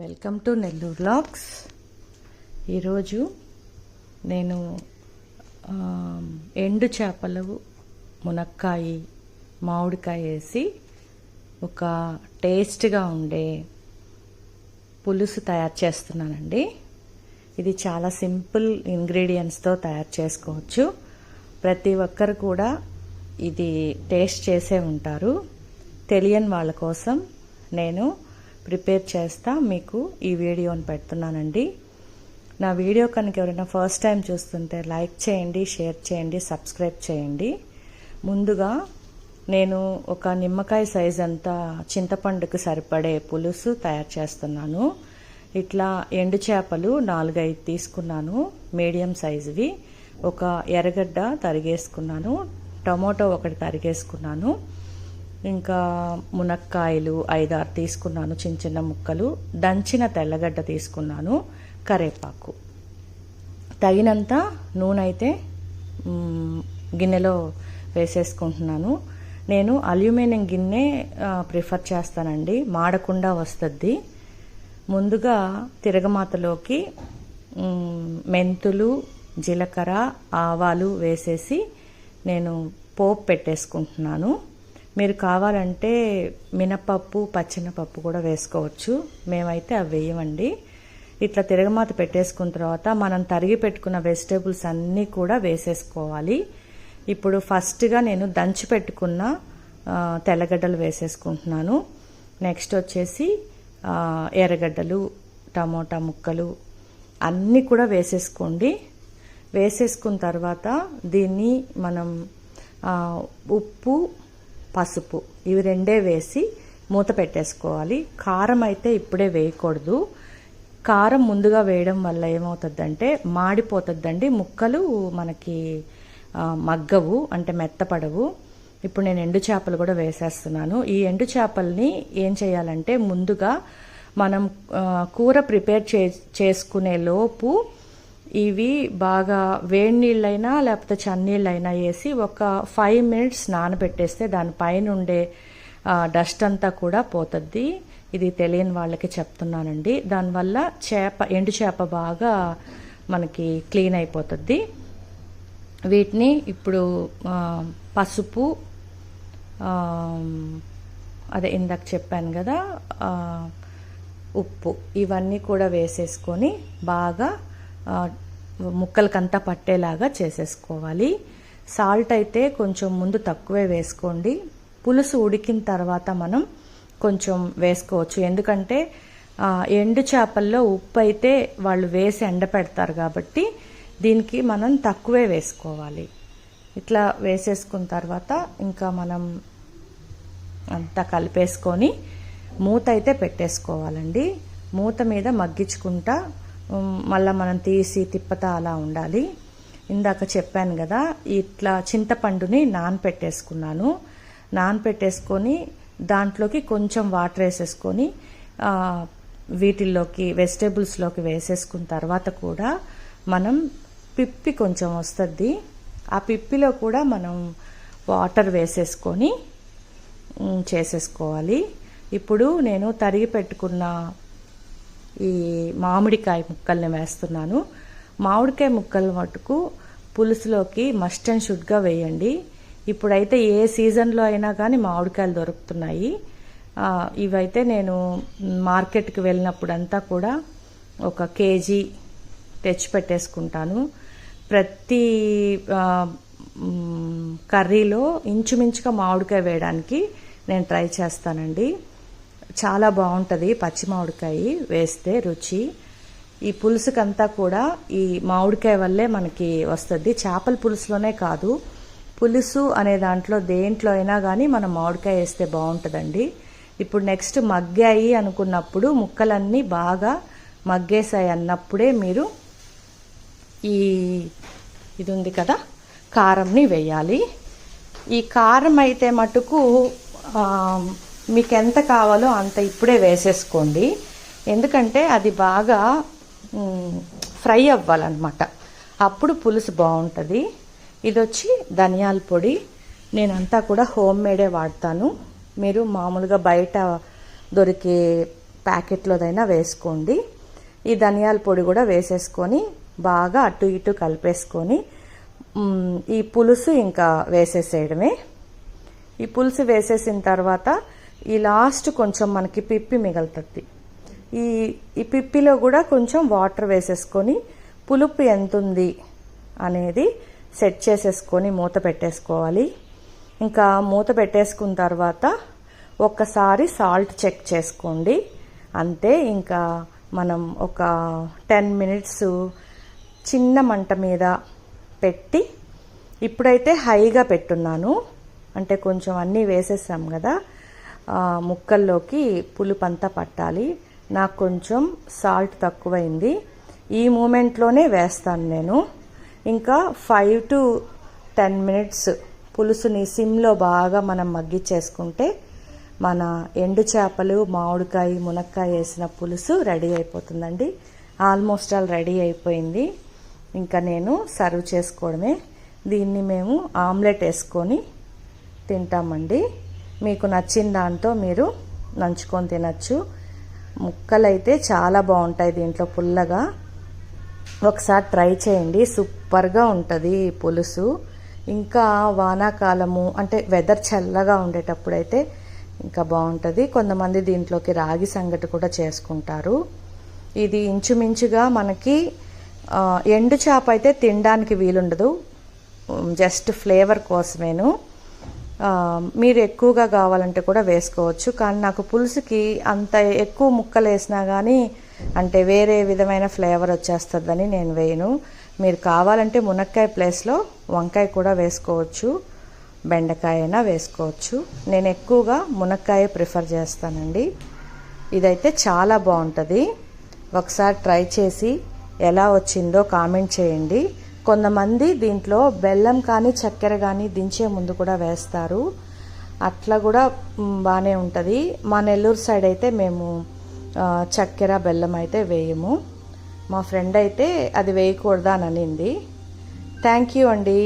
Welcome to Nellore vlogs ఈరోజు నేను ఎండు చేపలు మునక్కాయ మామిడికాయ వేసి ఒక టేస్ట్గా ఉండే పులుసు తయారు చేస్తున్నానండి. ఇది చాలా సింపుల్ ఇంగ్రీడియంట్స్తో తయారు చేసుకోవచ్చు. ప్రతి ఒక్కరు కూడా ఇది టేస్ట్ చేసే ఉంటారు. తెలియని వాళ్ళ కోసం నేను ప్రిపేర్ చేస్తా మీకు ఈ వీడియోని పెడుతున్నానండి. నా వీడియో కనుక ఎవరైనా ఫస్ట్ టైం చూస్తుంటే లైక్ చేయండి షేర్ చేయండి సబ్స్క్రైబ్ చేయండి. ముందుగా నేను ఒక నిమ్మకాయ సైజ్ అంతా చింతపండుకు సరిపడే పులుసు తయారు చేస్తున్నాను. ఇట్లా ఎండు చేపలు నాలుగైదు తీసుకున్నాను మీడియం సైజువి. ఒక ఎర్రగడ్డ తరిగేసుకున్నాను టమోటో ఒకటి తరిగేసుకున్నాను. ఇంకా మునక్కాయలు ఐదారు తీసుకున్నాను చిన్న చిన్న ముక్కలు. దంచిన తెల్లగడ్డ తీసుకున్నాను కరేపాకు. తగినంత నూనె అయితే గిన్నెలో వేసేసుకుంటున్నాను. నేను అల్యూమినియం గిన్నె ప్రిఫర్ చేస్తానండి. మాడకుండా వస్తుంది. ముందుగా తిరగమాతలోకి మెంతులు జీలకర్ర ఆవాలు వేసేసి నేను పోపు పెట్టేసుకుంటున్నాను. మీరు కావాలంటే మినపప్పు పచ్చెనపప్పు కూడా వేసుకోవచ్చు. మేమైతే అవి వేయమండి. ఇట్లా తిరగమాత పెట్టేసుకున్న తర్వాత మనం తరిగి పెట్టుకున్న వెజిటేబుల్స్ అన్నీ కూడా వేసేసుకోవాలి. ఇప్పుడు ఫస్ట్గా నేను దంచి పెట్టుకున్న తెల్లగడ్డలు వేసేసుకుంటున్నాను. నెక్స్ట్ వచ్చేసి ఎర్రగడ్డలు టమోటా ముక్కలు అన్నీ కూడా వేసేసుకోండి. వేసేసుకున్న తర్వాత దీన్ని మనం ఉప్పు పసుపు. ఇవి రెండే వేసి మూత పెట్టేసుకోవాలి. కారం అయితే ఇప్పుడే వేయకూడదు. కారం ముందుగా వేయడం వల్ల ఏమవుతుందంటే మాడిపోతుందండి. ముక్కలు మనకి మగ్గవు అంటే మెత్తపడవు. ఇప్పుడు నేను ఎండు చేపలు కూడా వేసేస్తున్నాను. ఈ ఎండు చేపల్ని ఏం చేయాలంటే ముందుగా మనం కూర ప్రిపేర్ చే చేసుకునే లోపు ఇవి బాగా వేడి నీళ్ళైనా లేకపోతే చన్నీళ్ళైనా వేసి ఒక ఫైవ్ మినిట్స్ నానబెట్టేస్తే దానిపైన ఉండే డస్ట్ అంతా కూడా పోతుంది ఇది తెలియని వాళ్ళకి చెప్తున్నానండి. దానివల్ల చేప ఎండు చేప బాగా మనకి క్లీన్ అయిపోతుంది వీటిని ఇప్పుడు పసుపు అదే ఇందాక చెప్పాను కదా ఉప్పు ఇవన్నీ కూడా వేసేసుకొని బాగా ముక్కలకంతా పట్టేలాగా చేసేసుకోవాలి. సాల్ట్ అయితే కొంచెం ముందు తక్కువే వేసుకోండి. పులుసు ఉడికిన తర్వాత మనం కొంచెం వేసుకోవచ్చు. ఎందుకంటే ఎండు చేపల్లో ఉప్పు అయితే వాళ్ళు వేసి ఎండపెడతారు కాబట్టి దీనికి మనం తక్కువే వేసుకోవాలి. ఇట్లా వేసేసుకున్న తర్వాత ఇంకా మనం అంతా కలిపేసుకొని మూత అయితే పెట్టేసుకోవాలండి. మూత మీద మగ్గించుకుంటా మళ్ళీ మనం తీసి తిప్పతా అలా ఉండాలి. ఇందాక చెప్పాను కదా ఇట్లా చింతపండుని నానపెట్టేసుకున్నాను. నానపెట్టేసుకొని దాంట్లోకి కొంచెం వాటర్ వేసేసుకొని వీటిల్లోకి వెజిటేబుల్స్లోకి వేసేసుకున్న తర్వాత కూడా మనం పిప్పి కొంచెం వస్తుంది. ఆ పిప్పిలో కూడా మనం వాటర్ వేసేసుకొని చేసేసుకోవాలి. ఇప్పుడు నేను తరిగి పెట్టుకున్న ఈ మామిడికాయ ముక్కల్ని వేస్తున్నాను. మామిడికాయ ముక్కలు మటుకు పులుసులోకి మస్ట్ అండ్ షుడ్గా వేయండి. ఇప్పుడైతే ఏ సీజన్లో అయినా కానీ మామిడికాయలు దొరుకుతున్నాయి. ఇవైతే నేను మార్కెట్కి వెళ్ళినప్పుడంతా కూడా ఒక కేజీ తెచ్చి పెట్టేసుకుంటాను ప్రతి కర్రీలో ఇంచుమించుగా మామిడికాయ వేయడానికి నేను ట్రై చేస్తానండి. చాలా బాగుంటుంది పచ్చి మామిడికాయ వేస్తే రుచి. ఈ పులుసుకంతా కూడా ఈ మామిడికాయ వల్లే మనకి వస్తుంది. చేపల పులుసులోనే కాదు పులుసు అనే దాంట్లో దేంట్లో అయినా కానీ మనం మామిడికాయ వేస్తే బాగుంటుందండి. ఇప్పుడు నెక్స్ట్ మగ్గాయి అనుకున్నప్పుడు ముక్కలన్నీ బాగా మగ్గేసాయి అన్నప్పుడే మీరు ఈ ఇది ఉంది కదా కారంని వేయాలి. ఈ కారం అయితే మటుకు మీకు ఎంత కావాలో అంత ఇప్పుడే వేసేసుకోండి. ఎందుకంటే అది బాగా ఫ్రై అవ్వాలన్నమాట. అప్పుడు పులుసు బాగుంటుంది. ఇది వచ్చి ధనియాల పొడి. నేనంతా కూడా హోమ్ మేడే వాడతాను. మీరు మామూలుగా బయట దొరికే ప్యాకెట్లోదైనా వేసుకోండి. ఈ ధనియాల పొడి కూడా వేసేసుకొని బాగా అటు ఇటు కలిపేసుకొని ఈ పులుసు ఇంకా వేసేసేయడమే. ఈ పులుసు వేసేసిన తర్వాత ఈ లాస్ట్ కొంచెం మనకి పిప్పి మిగులుతుంది. ఈ ఈ పిప్పిలో కూడా కొంచెం వాటర్ వేసేసుకొని పులుపు ఎంత ఉంది అనేది సెట్ చేసేసుకొని మూత పెట్టేసుకోవాలి. ఇంకా మూత పెట్టేసుకున్న తర్వాత ఒక్కసారి సాల్ట్ చెక్ చేసుకోండి. అంతే ఇంకా మనం ఒక టెన్ మినిట్స్ చిన్న మంట మీద పెట్టి ఇప్పుడైతే హైగా పెట్టున్నాను. అంటే కొంచెం అన్నీ వేసేసాం కదా. ముక్కల్లోకి పులుపంతా పట్టాలి. నాకు కొంచెం సాల్ట్ తక్కువైంది. ఈ మూమెంట్లోనే వేస్తాను నేను. ఇంకా ఫైవ్ టు టెన్ మినిట్స్ పులుసుని సిమ్లో బాగా మనం మగ్గిచ్చేసుకుంటే మన ఎండు చేపలు మామిడికాయ మునక్కాయ వేసిన పులుసు రెడీ అయిపోతుందండి. ఆల్మోస్ట్ ఆల్ రెడీ అయిపోయింది. ఇంకా నేను సర్వ్ చేసుకోవడమే. దీన్ని మేము ఆమ్లెట్ వేసుకొని తింటామండి. మీకు నచ్చిన దాంతో మీరు నంచుకొని తినచ్చు. ముక్కలైతే చాలా బాగుంటాయి దీంట్లో పుల్లగా. ఒకసారి ట్రై చేయండి. సూపర్గా ఉంటుంది పులుసు. ఇంకా వానాకాలము అంటే వెదర్ చల్లగా ఉండేటప్పుడైతే ఇంకా బాగుంటుంది. కొంతమంది దీంట్లోకి రాగి సంగటి కూడా చేసుకుంటారు. ఇది ఇంచుమించుగా మనకి ఎండు చేప అయితే తినడానికి వీలుండదు. జస్ట్ ఫ్లేవర్ కోసమేను. మీరు ఎక్కువగా కావాలంటే కూడా వేసుకోవచ్చు. కానీ నాకు పులుసుకి అంత ఎక్కువ ముక్కలు వేసినా కానీ అంటే వేరే విధమైన ఫ్లేవర్ వచ్చేస్తుందని నేను వేయను. మీరు కావాలంటే మునక్కాయ ప్లేస్లో వంకాయ కూడా వేసుకోవచ్చు. బెండకాయ అయినా వేసుకోవచ్చు. నేను ఎక్కువగా మునక్కాయ ప్రిఫర్ చేస్తానండి. ఇదైతే చాలా బాగుంటుంది. ఒకసారి ట్రై చేసి ఎలా వచ్చిందో కామెంట్ చేయండి. కొంతమంది దీంట్లో బెల్లం కానీ చక్కెర కానీ దించే ముందు కూడా వేస్తారు. అట్లా కూడా బాగానే ఉంటుంది. మా నెల్లూరు సైడ్ అయితే మేము చక్కెర బెల్లం అయితే వేయము. మా ఫ్రెండ్ అయితే అది వేయకూడదా అని అనింది. థ్యాంక్ యూ అండి.